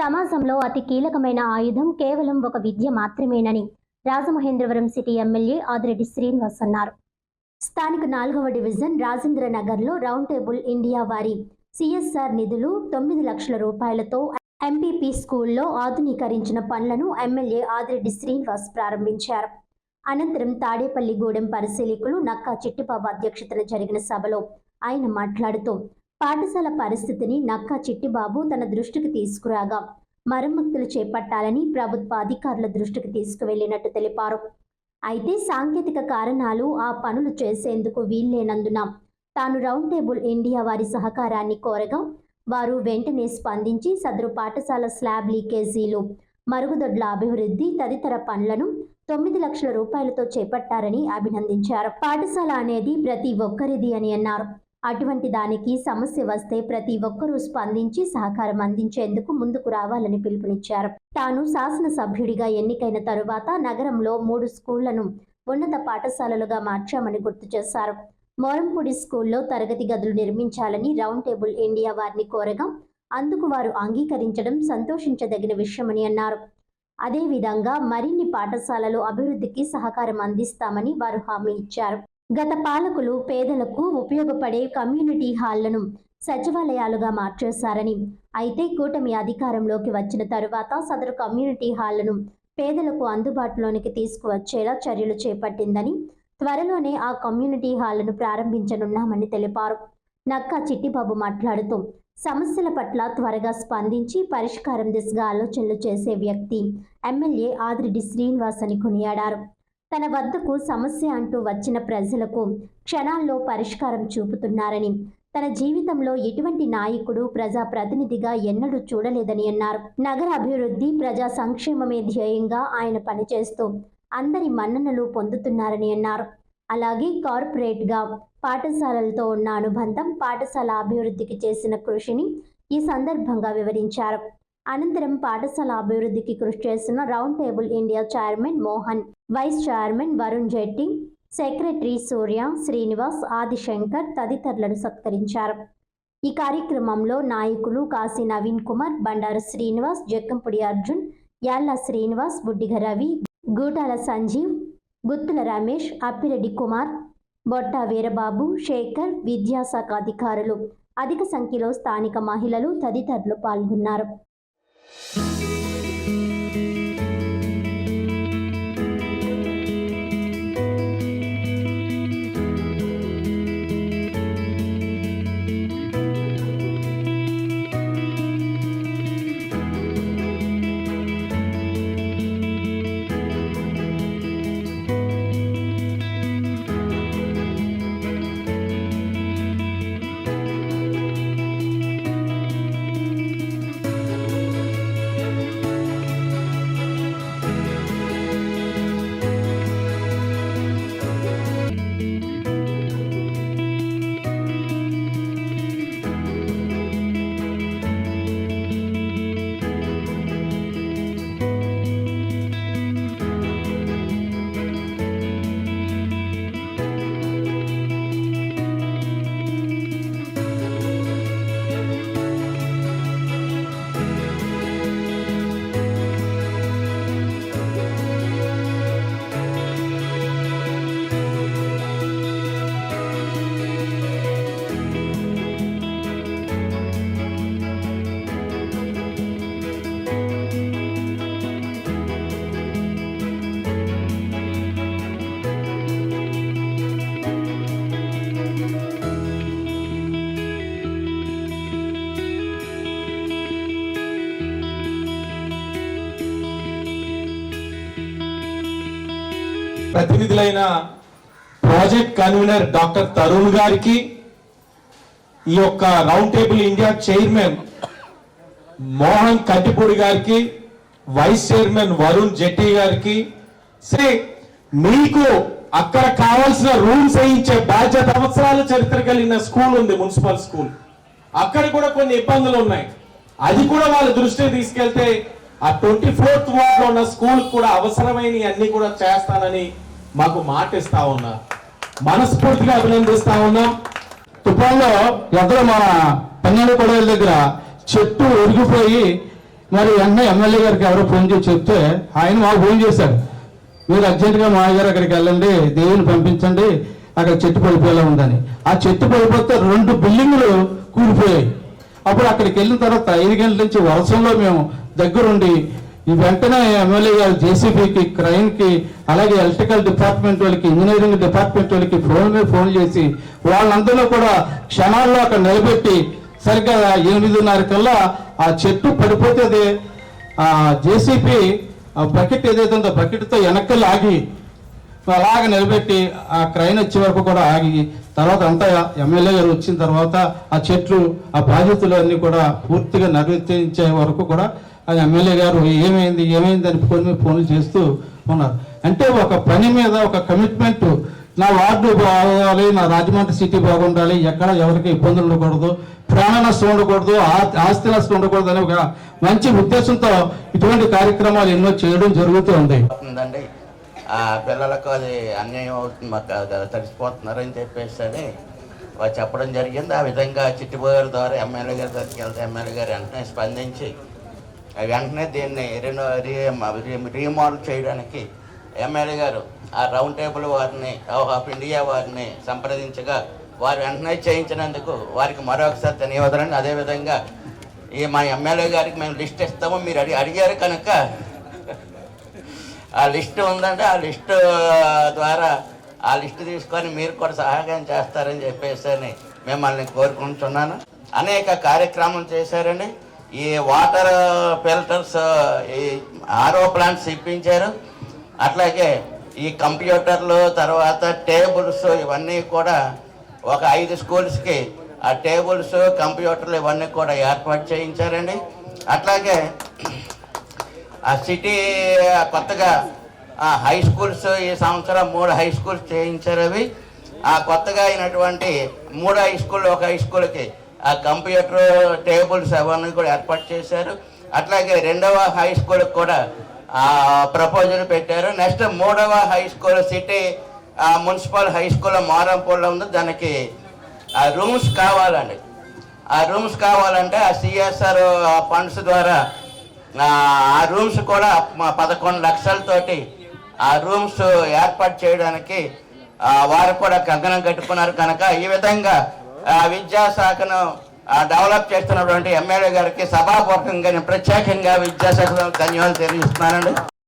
సమాజంలో అతి కీలకమైన ఆయుధం కేవలం ఒక విద్య మాత్రమేనని రాజమహేంద్రవరం సిటీ ఎమ్మెల్యే ఆదిరెడ్డి శ్రీనివాస్ అన్నారు. స్థానిక నాలుగవ డివిజన్ రాజేంద్ర నగర్లో రౌండ్ టేబుల్ ఇండియా వారి సిఎస్ఆర్ నిధులు తొమ్మిది లక్షల రూపాయలతో ఎంపీపీ స్కూల్లో ఆధునీకరించిన పనులను ఎమ్మెల్యే ఆదిరెడ్డి శ్రీనివాస్ ప్రారంభించారు. అనంతరం తాడేపల్లిగూడెం పరిశీలకులు నక్కా చిట్టిబాబు అధ్యక్షతన జరిగిన సభలో ఆయన మాట్లాడుతూ పాఠశాల పరిస్థితిని నక్కా చిట్టిబాబు తన దృష్టికి తీసుకురాగా మరమ్మతులు చేపట్టాలని ప్రభుత్వ అధికారుల దృష్టికి తీసుకువెళ్ళినట్టు తెలిపారు. అయితే సాంకేతిక కారణాలు ఆ పనులు చేసేందుకు వీల్లేనందున తాను రౌండ్ టేబుల్ ఇండియా వారి సహకారాన్ని కోరగా వారు వెంటనే స్పందించి సదరు పాఠశాల స్లాబ్ లీకేజీలు మరుగుదొడ్ల అభివృద్ధి తదితర పనులను తొమ్మిది లక్షల రూపాయలతో చేపట్టారని అభినందించారు. పాఠశాల అనేది ప్రతి ఒక్కరిది అని అన్నారు. అటువంటి దానికి సమస్య వస్తే ప్రతి ఒక్కరూ స్పందించి సహకారం అందించేందుకు ముందుకు రావాలని పిలుపునిచ్చారు. తాను శాసనసభ్యుడిగా ఎన్నికైన తరువాత నగరంలో మూడు స్కూళ్ళను ఉన్నత పాఠశాలలుగా మార్చామని గుర్తు చేశారు. మోరంపూడి స్కూల్లో తరగతి గదులు నిర్మించాలని రౌండ్ టేబుల్ ఇండియా వారిని కోరగా అందుకు వారు అంగీకరించడం సంతోషించదగిన విషయమని అన్నారు. అదేవిధంగా మరిన్ని పాఠశాలలు అభివృద్ధికి సహకారం అందిస్తామని వారు హామీ ఇచ్చారు. గత పాలకులు పేదలకు ఉపయోగపడే కమ్యూనిటీ హాళ్ళను సచివాలయాలుగా మార్చేశారని. అయితే కూటమి అధికారంలోకి వచ్చిన తరువాత సదరు కమ్యూనిటీ హాళ్ళను పేదలకు అందుబాటులోనికి తీసుకువచ్చేలా చర్యలు చేపట్టిందని త్వరలోనే ఆ కమ్యూనిటీ హాళ్ళను ప్రారంభించనున్నామని తెలిపారు. నక్కా చిట్టిబాబు మాట్లాడుతూ సమస్యల పట్ల త్వరగా స్పందించి పరిష్కారం దిశగా ఆలోచనలు చేసే వ్యక్తి ఎమ్మెల్యే ఆదిరెడ్డి శ్రీనివాస్ అని కొనియాడారు. తన వద్దకు సమస్య అంటూ వచ్చిన ప్రజలకు క్షణాల్లో పరిష్కారం చూపుతున్నారని తన జీవితంలో ఎటువంటి నాయకుడు ప్రజా ప్రతినిధిగా ఎన్నడూ చూడలేదని అన్నారు. నగర అభివృద్ధి ప్రజా సంక్షేమమే ధ్యేయంగా ఆయన పనిచేస్తూ అందరి మన్ననలు పొందుతున్నారని అన్నారు. అలాగే కార్పొరేట్గా పాఠశాలలతో ఉన్న అనుబంధం పాఠశాల అభివృద్ధికి చేసిన కృషిని ఈ సందర్భంగా వివరించారు. అనంతరం పాఠశాల అభివృద్ధికి కృషి చేసిన round table India chairman Mohan vice chairman Varun Jetti secretary Surya Srinivas Adishankar తదితరులను సత్కరించారు. ఈ కార్యక్రమంలో నాయకులు కాశీ నవీన్ కుమార్ బండారు శ్రీనివాస్ జక్కంపుడి అర్జున్ యాళ్ళ శ్రీనివాస్ బుడ్డిగ రవి గూటాల సంజీవ్ గుత్తుల రమేష్ అప్పిరెడ్డి కుమార్ బొట్ట వీరబాబు శేఖర్ విద్యాశాఖ అధికారులు అధిక సంఖ్యలో స్థానిక మహిళలు తదితరులు పాల్గొన్నారు. Thank you. ప్రతినిధులైన ప్రాజెక్ట్ కన్వీనర్ డాక్టర్ తరుణ్ గారికి ఈ యొక్క round table India chairman Mohan Kattipudi గారికి వైస్ చైర్మన్ వరుణ్ జెట్టి గారికి శ్రీ మీకు అక్కడ కావాల్సిన రూమ్స్ వేయించే బాధ్యత సంవత్సరాల చరిత్ర కలిగిన స్కూల్ ఉంది మున్సిపల్ స్కూల్. అక్కడ కూడా కొన్ని ఇబ్బందులు ఉన్నాయి. అది కూడా వాళ్ళ దృష్టికి తీసుకెళ్తే ఆ ట్వంటీ ఫోర్త్ వార్డ్లో ఉన్న స్కూల్ కూడా అవసరమైన అన్ని కూడా చేస్తానని మాకు మాట ఇస్తా ఉన్నా. మనస్ఫూర్తిగా అభినందిస్తా ఉన్నాం. తుఫాన్లో ఎక్కడో మన పన్నెండు కొడవల దగ్గర చెట్టు ఒరిగిపోయి మరి వెంటనే ఎమ్మెల్యే గారికి ఎవరో ఫోన్ చేసి చెప్తే ఆయన మాకు ఫోన్ చేశారు. మీరు అర్జెంటుగా మా గారు అక్కడికి వెళ్ళండి దేవుని పంపించండి అక్కడ చెట్టు పడిపోయేలా ఉందని. ఆ చెట్టు పడిపోతే రెండు బిల్డింగులు కూలిపోయాయి. అప్పుడు అక్కడికి వెళ్ళిన తర్వాత ఐదు గంటల నుంచి వర్షంలో మేము దగ్గరుండి ఈ వెంటనే ఎమ్మెల్యే గారు జేసీబీకి క్రైన్కి అలాగే ఎలక్ట్రికల్ డిపార్ట్మెంట్ వాళ్ళకి ఇంజనీరింగ్ డిపార్ట్మెంట్ వాళ్ళకి ఫోన్ మీద ఫోన్ చేసి వాళ్ళందరూ కూడా క్షణాల్లో అక్కడ నిలబెట్టి సరిగ్గా ఎనిమిదిన్నర కల్లా ఆ చెట్టు పడిపోతుంది ఆ జేసీపీ ఆ బకెట్ ఏదైతే ఉందో బకెట్తో వెనక్కి లాగి అలాగ నిలబెట్టి ఆ క్రైన్ వచ్చే వరకు కూడా ఆగి తర్వాత అంతా ఎమ్మెల్యే గారు వచ్చిన తర్వాత ఆ చెట్లు ఆ బాధ్యతలు అన్నీ కూడా పూర్తిగా నిర్వర్తించే వరకు కూడా అది ఎమ్మెల్యే గారు ఏమైంది ఏమైంది అని కొన్ని ఫోన్లు చేస్తూ ఉన్నారు. అంటే ఒక పని మీద ఒక కమిట్మెంట్ నా వార్డు బాగోవాలి నా రాజమండ్రి సిటీ బాగుండాలి ఎక్కడ ఎవరికి ఇబ్బందులు ఉండకూడదు ప్రాణ నష్టం ఉండకూడదు ఆస్తి నష్టం ఉండకూడదు అనే ఒక మంచి ఉద్దేశంతో ఇటువంటి కార్యక్రమాలు ఎన్నో చేయడం జరుగుతూ ఉంది. ఆ పిల్లలకు అది అన్యాయం అవుతుంది మాకు తడిసిపోతున్నారు అని చెప్పేసి అని వారు చెప్పడం జరిగింది. ఆ విధంగా చిట్టిబోయర్ ద్వారా ఎమ్మెల్యే గారి దగ్గరికి వెళ్తే ఎమ్మెల్యే గారు వెంటనే స్పందించి వెంటనే దీన్ని రెనో రీ రీమోడల్ చేయడానికి ఎమ్మెల్యే గారు ఆ రౌండ్ టేబుల్ వారిని ఆఫ్ ఇండియా వారిని సంప్రదించగా వారు వెంటనే చేయించినందుకు వారికి మరొకసారి ధన్యవాదాలు అదేవిధంగా ఈ మా ఎమ్మెల్యే గారికి మేము లిస్ట్ ఇస్తాము. మీరు అడిగి అడిగారు కనుక ఆ లిస్ట్ ఉందంటే ఆ లిస్ట్ ద్వారా ఆ లిస్ట్ తీసుకొని మీరు కూడా సహాయం చేస్తారని చెప్పేసి మిమ్మల్ని కోరుకుంటున్నాను. అనేక కార్యక్రమం చేశారండి. ఈ వాటర్ ఫిల్టర్స్ ఈ ఆరో ప్లాంట్స్ ఇప్పించారు. అట్లాగే ఈ కంప్యూటర్లు తర్వాత టేబుల్స్ ఇవన్నీ కూడా ఒక ఐదు స్కూల్స్కి ఆ టేబుల్స్ కంప్యూటర్లు ఇవన్నీ కూడా ఏర్పాటు చేయించారండి. అట్లాగే ఆ సిటీ కొత్తగా ఆ హై స్కూల్స్ ఈ సంవత్సరం మూడు హై స్కూల్స్ చేయించారు అవి. ఆ కొత్తగా అయినటువంటి మూడు హై స్కూల్ ఒక హై స్కూల్కి ఆ కంప్యూటర్ టేబుల్స్ అవన్నీ కూడా ఏర్పాటు చేశారు. అట్లాగే రెండవ హై స్కూల్కి కూడా ఆ ప్రపోజల్ పెట్టారు. నెక్స్ట్ మూడవ హై స్కూల్ సిటీ ఆ మున్సిపల్ హై స్కూల్ మారంపూర్లో ఉంది. దానికి ఆ రూమ్స్ కావాలండి. ఆ రూమ్స్ కావాలంటే ఆ సిఎస్ఆర్ ఫండ్స్ ద్వారా ఆ రూమ్స్ కూడా పదకొండు లక్షలతోటి ఆ రూమ్స్ ఏర్పాటు చేయడానికి ఆ, వారు కూడా కంకణం కట్టుకున్నారు. కనుక ఈ విధంగా విద్యాశాఖను డెవలప్ చేస్తున్నటువంటి ఎమ్మెల్యే గారికి సభాపూర్వకంగా ప్రత్యేకంగా విద్యాశాఖ ధన్యవాదాలు తెలియజేస్తున్నానండి.